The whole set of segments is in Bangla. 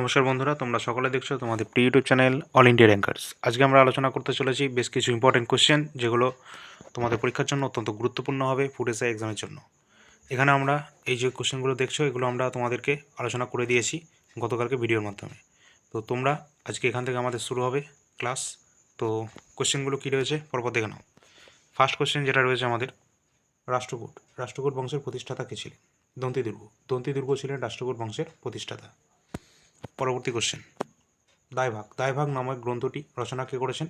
নমস্কার বন্ধুরা, তোমরা সকলে দেখছ তোমাদের pre YouTube channel all India rankers. আজকে আমরা আলোচনা করতে চলেছি বেশ কিছু ইম্পর্টেন্ট কোশ্চেন যেগুলো তোমাদের পরীক্ষার জন্য অত্যন্ত গুরুত্বপূর্ণ হবে এসআই এক্সামের জন্য। এখানে আমরা এই যে কোশ্চেনগুলো দেখছ, এগুলো আমরা তোমাদেরকে আলোচনা করে দিয়েছি গতকালকে ভিডিওর মাধ্যমে। তো তোমরা আজকে এখান থেকে আমাদের শুরু হবে ক্লাস তো কোশ্চেনগুলো কী রয়েছে, পরপর দেখে নাও। ফার্স্ট কোশ্চেন যেটা রয়েছে আমাদের, রাষ্ট্রকূট। রাষ্ট্রকূট বংশের প্রতিষ্ঠাতা কে ছিলেন? দন্তি দুর্গ। দন্তি দুর্গ ছিলেন রাষ্ট্রকূট বংশের প্রতিষ্ঠাতা। পরবর্তী কোশ্চেন দায়ভাগ। দায়ভাগ নামক গ্রন্থটি রচনা কে করেছেন?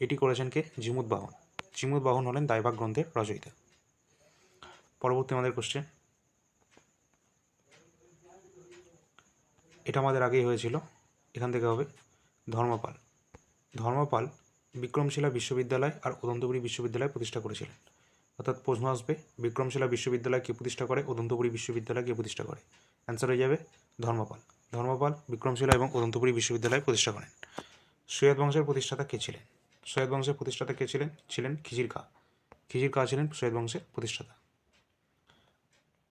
এটি করেছেন কে? জিমুদ বাহন। জিমুদ বাহন হলেন দায়ভাগ গ্রন্থের রচয়িতা। পরবর্তী আমাদের কোশ্চেন এটা আমাদের আগেই হয়েছিল। এখান থেকে হবে ধর্মপাল। ধর্মপাল বিক্রমশিলা বিশ্ববিদ্যালয় আর উদন্তপুরী বিশ্ববিদ্যালয় প্রতিষ্ঠা করেছিলেন। অর্থাৎ প্রশ্ন আসবে, বিক্রমশিলা বিশ্ববিদ্যালয় কে প্রতিষ্ঠা করে উদন্তপুরী বিশ্ববিদ্যালয় কে প্রতিষ্ঠা করে? অ্যান্সার হয়ে যাবে ধর্মপাল। ধর্মপাল, বিক্রমশিলা এবং উদন্তপুরী বিশ্ববিদ্যালয় প্রতিষ্ঠা করেন। সৈয়দ বংশের প্রতিষ্ঠাতা কে ছিলেন? সৈয়দ বংশের প্রতিষ্ঠাতা কে ছিলেন? ছিলেন খিজির খা। খিজির খা ছিলেন সৈয়দ বংশের প্রতিষ্ঠাতা।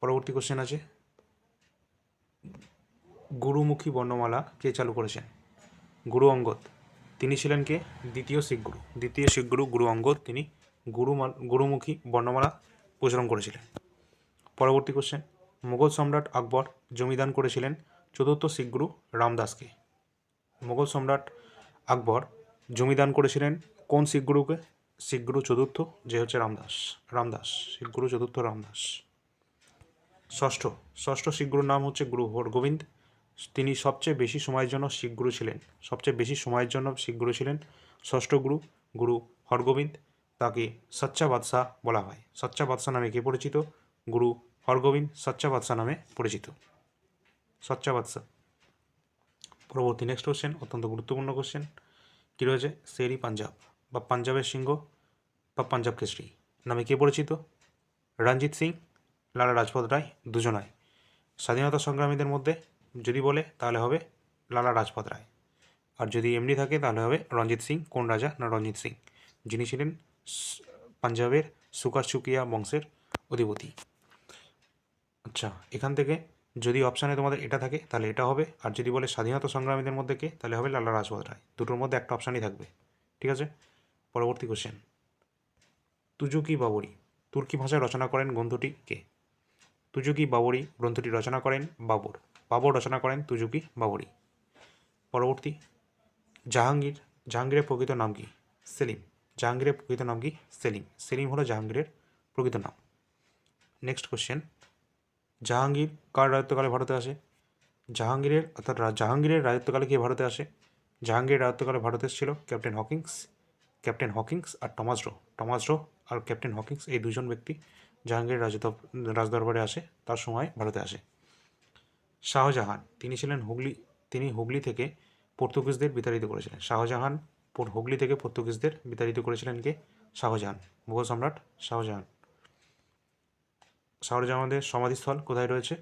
পরবর্তী কোশ্চেন আছে। গুরুমুখী বর্ণমালা কে চালু করেছেন? গুরু অঙ্গদ। তিনি ছিলেন কে? দ্বিতীয় শিখ গুরু। দ্বিতীয় শিখ গুরু গুরু অঙ্গদ। তিনি গুরুমাল গুরুমুখী বর্ণমালা প্রচলন করেছিলেন। পরবর্তী কোশ্চেন মোগল সম্রাট আকবর জমিদান করেছিলেন চতুর্থ শিখ গুরু রামদাসকে। মোগল সম্রাট আকবর জমিদান করেছিলেন কোন শিখ গুরুকে শিখ গুরু চতুর্থ, যে হচ্ছে রামদাস। রামদাস শিখ গুরু চতুর্থ রামদাস। ষষ্ঠ ষষ্ঠ শিখ গুরুর নাম হচ্ছে গুরু হরগোবিন্দ। তিনি সবচেয়ে বেশি সময়ের জন্য শিখ গুরু ছিলেন। সবচেয়ে বেশি সময়ের জন্য শিখ গুরু ছিলেন ষষ্ঠ গুরু গুরু হরগোবিন্দ। তাকে সচ্চা বাদশাহ বলা হয়। সচ্চা বাদশাহ নামে কে পরিচিত? গুরু হরগোবিন্দ সচ্চা বাদশাহ নামে পরিচিত। সচ্চা বাদশাহ পরবর্তী নেক্সট কোশ্চেন অত্যন্ত গুরুত্বপূর্ণ কোশ্চেন কী রয়েছে? শেরি পাঞ্জাব বা পাঞ্জাবের সিংহ বা পাঞ্জাব কেশরী। নামে কে পরিচিত? রঞ্জিত সিং, লালা রাজপথ রায়, দুজনাই। স্বাধীনতা সংগ্রামীদের মধ্যে যদি বলে, তাহলে হবে লালা রাজপথ রায়। আর যদি এমনি থাকে, তাহলে হবে রঞ্জিত সিং, কোন রাজা না রঞ্জিত সিং। যিনি ছিলেন পাঞ্জাবের সুকার সুকিয়া বংশের অধিপতি। আচ্ছা এখান থেকে যদি অপশানে তোমাদের এটা থাকে, তাহলে এটা হবে। আর যদি বলে স্বাধীনতা সংগ্রামীদের মধ্যে কে, তাহলে হবে লালা রাজপথ রায়। দুটোর মধ্যে একটা অপশানই থাকবে। ঠিক আছে? পরবর্তী কোশ্চেন তুজুকি বাবরি, তুর্কি ভাষায় রচনা করেন গ্রন্থটি কে? তুজুকি বাবরি গ্রন্থটি রচনা করেন বাবর। বাবর রচনা করেন তুজুকি বাবরি। পরবর্তী, জাহাঙ্গীর, জাহাঙ্গীরের প্রকৃত নাম কি? সেলিম। জাহাঙ্গীরের প্রকৃত নাম কি? সেলিম। সেলিম হলো জাহাঙ্গীরের প্রকৃত নাম। নেক্সট কোশ্চেন জাহাঙ্গীর কার রাজত্বকালে ভারতে আসে? জাহাঙ্গীরের, অর্থাৎ জাহাঙ্গীরের রাজত্বকালে কে ভারতে আসে? জাহাঙ্গীরের রাজত্বকালে ভারতে এসেছিল ক্যাপ্টেন হকিংস ক্যাপ্টেন হকিংস আর টমাস রো। টমাস রো আর ক্যাপ্টেন হকিংস এই দুজন ব্যক্তি জাহাঙ্গীরের রাজত রাজদরবারে আসে, তার সময় ভারতে আসে। শাহজাহান, তিনি ছিলেন হুগলি, তিনি হুগলি থেকে পর্তুগিজদের বিতাড়িত করেছিলেন। শাহজাহান হুগলি থেকে পর্তুগিজদের বিতাড়িত করেছিলেন কে? শাহজাহান, মুঘল সম্রাট শাহজাহান। শাহজাহানের সমাধিস্থল কোথায় রয়েছে?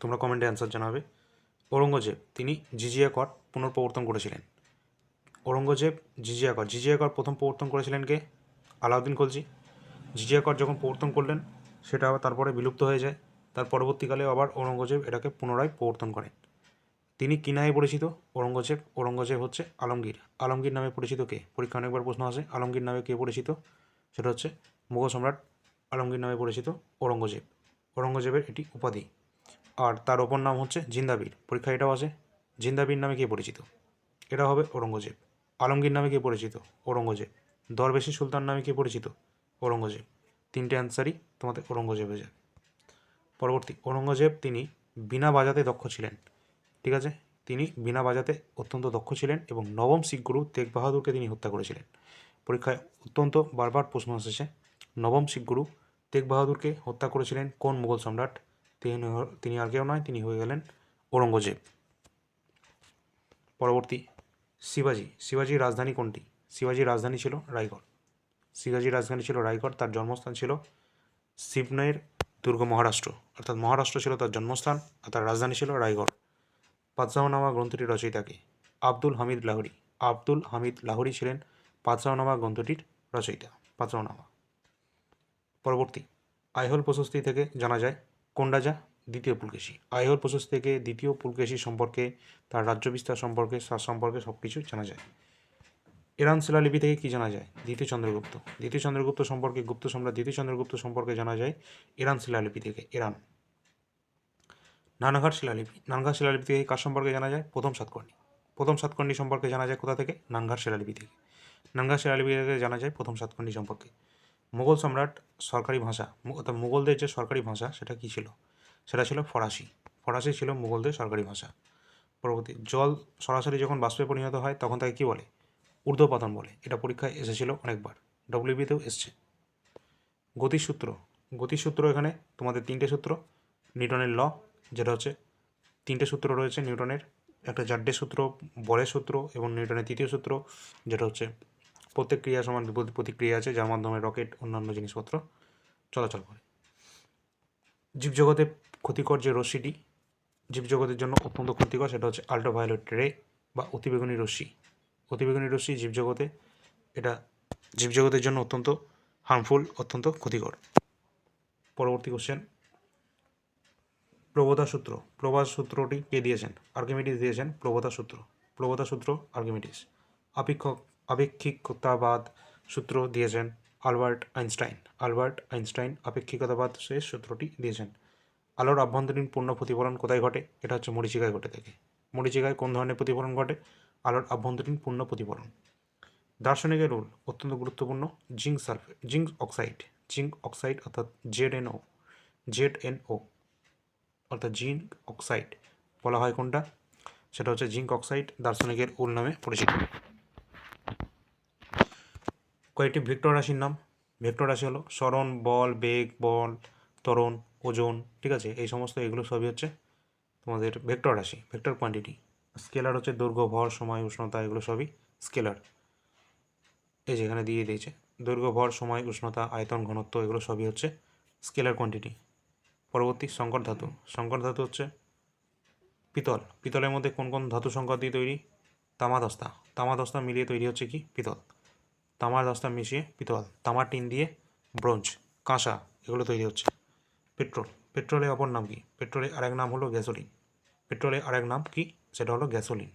তোমরা কমেন্টে অ্যান্সার জানাবে। ঔরঙ্গজেব, তিনি জিজিয়া কর পুনঃপ্রবর্তন করেছিলেন। ঔরঙ্গজেব জিজিয়া কর জিজিয়া কর প্রথম প্রবর্তন করেছিলেন কে? আলাউদ্দিন খলজি। জিজিয়া কর যখন প্রবর্তন করলেন, সেটা আবার তারপরে বিলুপ্ত হয়ে যায়। তার পরবর্তীকালে আবার ঔরঙ্গজেব এটাকে পুনরায় প্রবর্তন করেন। তিনি কি নামে পরিচিত? ঔরঙ্গজেব ঔরঙ্গজেব হচ্ছে আলমগীর। আলমগীর নামে পরিচিত কে? পরীক্ষা অনেকবার প্রশ্ন আসে, আলমগীর নামে কে পরিচিত? সেটা হচ্ছে মুঘল সম্রাট আলমগীর নামে পরিচিত ঔরঙ্গজেব। ঔরঙ্গজেবের এটি উপাধি। আর তার অপর নাম হচ্ছে জিন্দাবীর। পরীক্ষা এটাও আছে। জিন্দাবীর নামে কে পরিচিত? এটা হবে ঔরঙ্গজেব। আলমগীর নামে কে পরিচিত? ঔরঙ্গজেব। দরবেশী সুলতান নামে কে পরিচিত? ঔরঙ্গজেব। তিনটে অ্যান্সারই তোমাদের ঔরঙ্গজেব হয়ে পরবর্তী, ঔরঙ্গজেব তিনি বিনা বাজাতে দক্ষ ছিলেন। ঠিক আছে? তিনি বিনা বাজাতে অত্যন্ত দক্ষ ছিলেন এবং নবম শিখ গুরু তেগ বাহাদুরকে তিনি হত্যা করেছিলেন। পরীক্ষায় অত্যন্ত বারবার প্রশ্ন এসেছে নবম শিখ গুরু তেগ বাহাদুরকে হত্যা করেছিলেন কোন মুঘল সম্রাট? তিনি তিনি আর কেউ নয়, তিনি হয়ে গেলেন ঔরঙ্গজেব। পরবর্তী, শিবাজি। শিবাজির রাজধানী কোনটি? শিবাজির রাজধানী ছিল রায়গড়। শিবাজির রাজধানী ছিল রায়গড়, তার জন্মস্থান ছিল শিবনের দুর্গ মহারাষ্ট্র। অর্থাৎ মহারাষ্ট্র ছিল তার জন্মস্থান আর তার রাজধানী ছিল রায়গড়। পাতসাহনামা গ্রন্থটির রচয়িতাকে আব্দুল হামিদ লাহরি। আব্দুল হামিদ লাহরি ছিলেন পাতসাহনামা গ্রন্থটির রচয়িতা। পাতসাহনামা পরবর্তী আইহোল প্রশস্তি থেকে জানা যায় কোন রাজা দ্বিতীয় পুলকেশী। আইহোল প্রশস্তি থেকে দ্বিতীয় পুলকেশী সম্পর্কে, তার রাজ্য বিস্তার সম্পর্কে তার সম্পর্কে সব কিছু জানা যায়। ইরান শিলালিপি থেকে কি জানা যায়? দ্বিতীয় চন্দ্রগুপ্ত। দ্বিতীয় চন্দ্রগুপ্ত সম্পর্কে, গুপ্ত সম্রাট দ্বিতীয় চন্দ্রগুপ্ত সম্পর্কে জানা যায় ইরান শিলালিপি থেকে ইরান নানাঘাট শিলালিপি। নানঘাট শিলালিপি থেকে কার সম্পর্কে জানা যায়? প্রথম সাতকর্ণী। প্রথম সাতকর্ণী সম্পর্কে জানা যায় কোথা থেকে? নানঘাট শিলালিপি থেকে। নানঘাট শিলালিপি থেকে জানা যায় প্রথম সাতকর্ণী সম্পর্কে। মুঘল সম্রাট সরকারি ভাষা অর্থাৎ মুঘলদের যে সরকারি ভাষা, সেটা কী ছিল? সেটা ছিল ফরাসি। ফরাসি ছিল মুঘলদের সরকারি ভাষা। পরবর্তী, জল সরাসরি যখন বাষ্পে পরিণত হয়, তখন তাকে কী বলে? ঊর্ধ্বপতন বলে। এটা পরীক্ষায় এসেছিল অনেকবার। ডব্লিউবিতেও এসছে। গতিসূত্র। গতিসূত্র এখানে তোমাদের তিনটে সূত্র। নিউটনের ল, যেটা হচ্ছে তিনটে সূত্র রয়েছে নিউটনের। একটা চারটে সূত্র, বলের সূত্র এবং নিউটনের তৃতীয় সূত্র, যেটা হচ্ছে প্রত্যেক ক্রিয়া সমান বিপরীত প্রতিক্রিয়া আছে, যার মাধ্যমে রকেট অন্যান্য জিনিসপত্র চলাচল করে। জীবজগতে ক্ষতিকর যে রশ্মিটি, জীবজগতের জন্য অত্যন্ত ক্ষতিকর, সেটা হচ্ছে আল্ট্রাভায়োলেট রে বা অতিবেগুনি রশ্মি। অতিবেগুনি রশ্মি জীবজগতে, এটা জীবজগতের জন্য অত্যন্ত হার্মফুল অত্যন্ত ক্ষতিকর। পরবর্তী কোশ্চেন প্রবতা সূত্র। প্রবাস সূত্রটি কে দিয়েছেন? আর্কিমিডিস দিয়েছেন প্রবতা সূত্র। প্রবতা সূত্র আর্কিমিডিস আপেক্ষক আপেক্ষিকতাবাদ সূত্র দিয়েছেন আলবার্ট আইনস্টাইন। আলবার্ট আইনস্টাইন আপেক্ষিকতাবাদ সে সূত্রটি দিয়েছেন। আলোর আভ্যন্তরীণ পূর্ণ প্রতিফলন কোথায় ঘটে? এটা হচ্ছে মরিচিকায় ঘটে থাকে। মরিচিকায় কোন ধরনের প্রতিফলন ঘটে? আলোর আভ্যন্তরীণ পূর্ণ প্রতিফলন। দার্শনিকের রোল অত্যন্ত গুরুত্বপূর্ণ। Zinc sulphate zinc oxide. Zinc oxide অর্থাৎ Z N O. Z N O. অর্থাৎ জিঙ্ক অক্সাইড বলা হয় কোনটা? সেটা হচ্ছে জিঙ্ক অক্সাইড দার্শনিকের উল নামে পরিচিত। কয়েকটি ভেক্টর রাশির নাম। ভেক্টর রাশি হলো স্মরণ বল, বেগ, বল, ত্বরণ, ওজন, ঠিক আছে? এই সমস্ত এগুলো সবই হচ্ছে তোমাদের ভেক্টর রাশি, ভেক্টর কোয়ান্টিটি স্কেলার হচ্ছে দৈর্ঘ্য, ভর, সময়, উষ্ণতা, এগুলো সবই স্কেলার। এই যেখানে দিয়ে দিয়েছে, দৈর্ঘ্য, ভর, সময়, উষ্ণতা, আয়তন, ঘনত্ব, এগুলো সবই হচ্ছে স্কেলার কোয়ান্টিটি পরবর্তী সংকর ধাতু সংকর ধাতু হচ্ছে পিতল। পিতলের মধ্যে কোন কোন ধাতু সংকর দিয়ে তৈরি? তামা দস্তা তামা দস্তা মিলিয়ে তৈরি হচ্ছে কি? পিতল। তামার দস্তা মিশিয়ে পিতল, তামার টিন দিয়ে ব্রোঞ্জ, কাঁসা, এগুলো তৈরি হচ্ছে। পেট্রোল, পেট্রোলের অপর নাম কি? পেট্রোলের আরেক নাম হলো গ্যাসোলিন। পেট্রোলের আরেক নাম কি? সেটা হলো গ্যাসোলিন।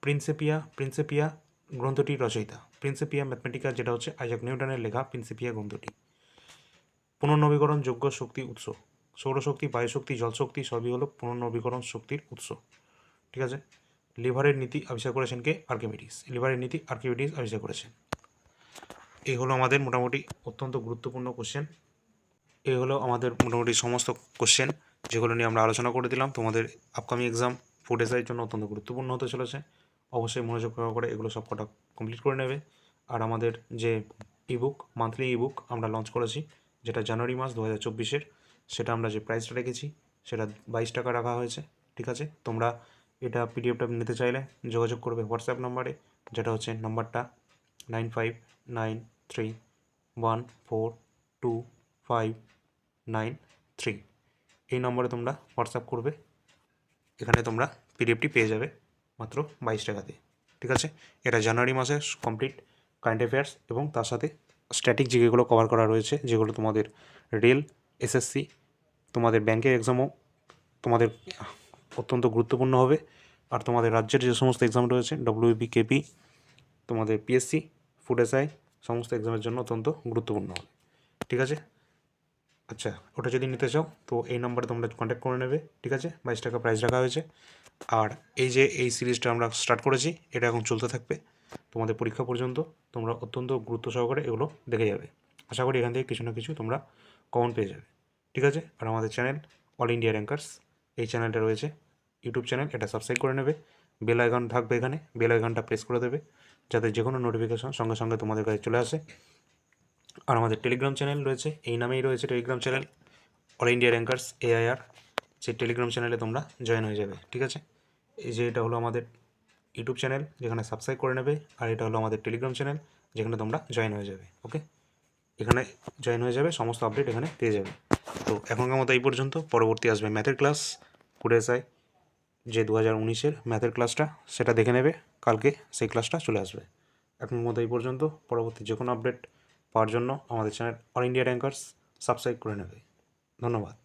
প্রিন্সেপিয়া প্রিন্সেপিয়া গ্রন্থটির রচয়িতা। প্রিন্সেপিয়া ম্যাথমেটিকা যেটা হচ্ছে আইজাক নিউটনের লেখা প্রিন্সেপিয়া গ্রন্থটি। পুনর্নবীকরণ যোগ্য শক্তি উৎস। সৌরশক্তি, বায়ুশক্তি, জলশক্তি সবই হলো পুনর্নবীকরণ শক্তির উৎস। ঠিক আছে? লিভারের নীতি আবিষ্কার করেছেন কে? আর্কিমিডিস। লিভারের নীতি আর্কিমিডিস আবিষ্কার করেছেন। এই হলো আমাদের মোটামুটি অত্যন্ত গুরুত্বপূর্ণ কোশ্চেন এই হলো আমাদের মোটামুটি সমস্ত কোশ্চেন যেগুলো নিয়ে আমরা আলোচনা করে দিলাম। তোমাদের আপকামিং এক্সাম ফুড এসআইয়ের জন্য অত্যন্ত গুরুত্বপূর্ণ হতে চলেছে। অবশ্যই মনোযোগ করে এগুলো সব কটা কমপ্লিট করে নেবে। আর আমাদের যে ইবুক মান্থলি ইবুক আমরা লঞ্চ করেছি, যেটা জানুয়ারি মাস দু হাজার সেটা আমরা যে প্রাইসটা রেখেছি, সেটা বাইশ টাকা রাখা হয়েছে, ঠিক আছে? তোমরা এটা পিডিএফটা নিতে চাইলে যোগাযোগ করবে হোয়াটসঅ্যাপ নাম্বারে যেটা হচ্ছে নাম্বারটা nine five nine three one four two five nine three এই নম্বরে তোমরা হোয়াটসঅ্যাপ করবে, এখানে তোমরা পিডিএফটি পেয়ে যাবে মাত্র বাইশ টাকাতে ঠিক আছে? এটা জানুয়ারি মাসের কমপ্লিট কারেন্ট অ্যাফেয়ার্স এবং তার সাথে স্ট্যাটিক জিকেগুলো কভার করা রয়েছে, যেগুলো তোমাদের রেল এসএসসি তোমাদের ব্যাংকের এক্সামও তোমাদের অত্যন্ত গুরুত্বপূর্ণ হবে। আর তোমাদের রাজ্যের যে সমস্ত এক্সাম রয়েছে ডব্লিউবি কেপি তোমাদের পিএসসি ফুড এসআই সমস্ত এক্সামের জন্য অত্যন্ত গুরুত্বপূর্ণ হবে। ঠিক আছে? আচ্ছা ওটা যদি নিতে চাও, তো এই নাম্বারে তোমরা কন্ট্যাক্ট করে নেবে। ঠিক আছে? বাইশ টাকা প্রাইস রাখা হয়েছে। আর এই যে এই সিরিজটা আমরা স্টার্ট করেছি, এটা এখন চলতে থাকবে। তোমাদের পরীক্ষা পর্যন্ত তোমরা অত্যন্ত গুরুত্ব সহকারে এগুলো দেখে যাবে। আশা করি এখান থেকে কিছু না কিছু তোমরা কমন পেয়ে যাবে। ঠিক আছে? আর আমাদের চ্যানেল অল ইন্ডিয়া র্যাঙ্কার্স এই চ্যানেলটা রয়েছে। ইউটিউব চ্যানেল এটা সাবস্ক্রাইব করে নেবে। বেল আইকন থাকবে এখানে। বেল আইকনটা প্রেস করে দেবে, যাতে যে কোনো নোটিফিকেশন সঙ্গে সঙ্গে তোমাদের কাছে চলে আসে। আর আমাদের টেলিগ্রাম চ্যানেল রয়েছে, এই নামেই রয়েছে telegram channel all India rankers AIR সেই টেলিগ্রাম চ্যানেলে তোমরা জয়েন হয়ে যাবে, ঠিক আছে? এই যে এটা হলো আমাদের ইউটিউব চ্যানেল যেখানে সাবস্ক্রাইব করে নেবে, আর এটা হলো আমাদের টেলিগ্রাম চ্যানেল যেখানে তোমরা জয়েন হয়ে যাবে ওকে এখানে জয়েন হয়ে যাবে, সমস্ত আপডেট এখানে পেয়ে যাবে। তো এখনকার মতো এই পর্যন্ত, পরবর্তী আসবে ম্যাথের ক্লাস কুড়ে এসআই যে দু হাজার উনিশের ম্যাথের ক্লাসটা সেটা দেখে নেবে, কালকে সেই ক্লাসটা চলে আসবে। এখন মতো এই পর্যন্ত, পরবর্তী যে কোনো আপডেট পাওয়ার জন্য আমাদের channel all India rankers subscribe করে নেবে। ধন্যবাদ।